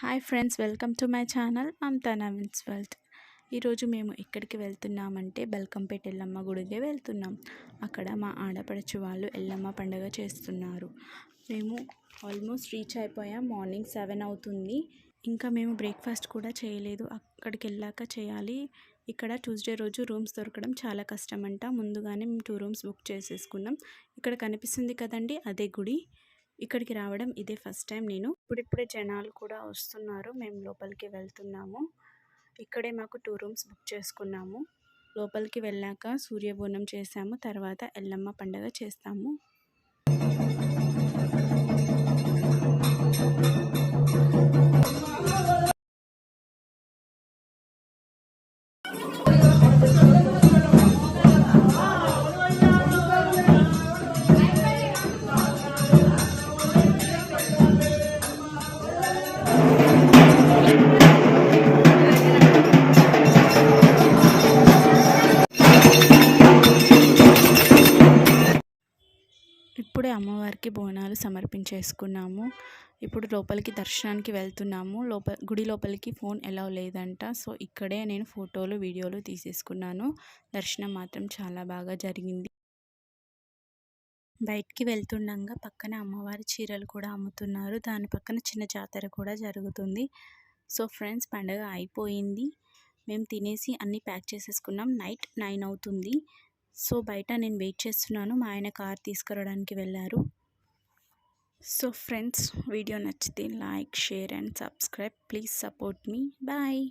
Hi friends welcome to my channel. Mamata Naveen's wealth ఈరోజు మేము ఎక్కడికి వెళ్తున్నామంటే బెల్కంపేట ఎల్లమ్మ గుడికి వెళ్తున్నాం. అక్కడ మా ఆడపడుచు వాళ్ళు ఎల్లమ్మ పండుగ చేస్తున్నారు. మేము ఆల్మోస్ట్ రీచ్ అయిపోయాం. మార్నింగ్ సెవెన్ అవుతుంది. ఇంకా మేము బ్రేక్ఫాస్ట్ కూడా చేయలేదు. అక్కడికి వెళ్ళాక చేయాలి. ఇక్కడ ట్యూస్డే రోజు రూమ్స్ దొరకడం చాలా కష్టం అంట ముందుగానే మేము టూ రూమ్స్ బుక్ చేసేసుకున్నాం. ఇక్కడ కనిపిస్తుంది కదండి అదే గుడి. ఇక్కడికి రావడం ఇదే ఫస్ట్ టైం నేను. ఇప్పుడిప్పుడే జనాలు కూడా వస్తున్నారు. మేము లోపలికి వెళ్తున్నాము. ఇక్కడే మాకు టూ రూమ్స్ బుక్ చేసుకున్నాము. లోపలికి వెళ్ళాక సూర్యబోనం చేసాము. తర్వాత ఎల్లమ్మ పండగ చేస్తాము. ఇప్పుడే అమ్మవారికి బోనాలు సమర్పించేసుకున్నాము. ఇప్పుడు లోపలికి దర్శనానికి వెళ్తున్నాము. లోపల గుడి లోపలికి ఫోన్ ఎలా లేదంట. సో ఇక్కడే నేను ఫోటోలు వీడియోలు తీసేసుకున్నాను. దర్శనం మాత్రం చాలా బాగా జరిగింది. బయటికి వెళ్తుండగా పక్కన అమ్మవారి చీరలు కూడా అమ్ముతున్నారు. దాని పక్కన చిన్న జాతర కూడా జరుగుతుంది. సో ఫ్రెండ్స్ పండగ అయిపోయింది. మేము తినేసి అన్నీ ప్యాక్ చేసేసుకున్నాం. నైట్ నైన్ అవుతుంది. సో బయట నేను వెయిట్ చేస్తున్నాను. మా ఆయన కార్ తీసుకురావడానికి వెళ్ళారు. సో ఫ్రెండ్స్ వీడియో నచ్చితే like share and subscribe. Please support me. Bye.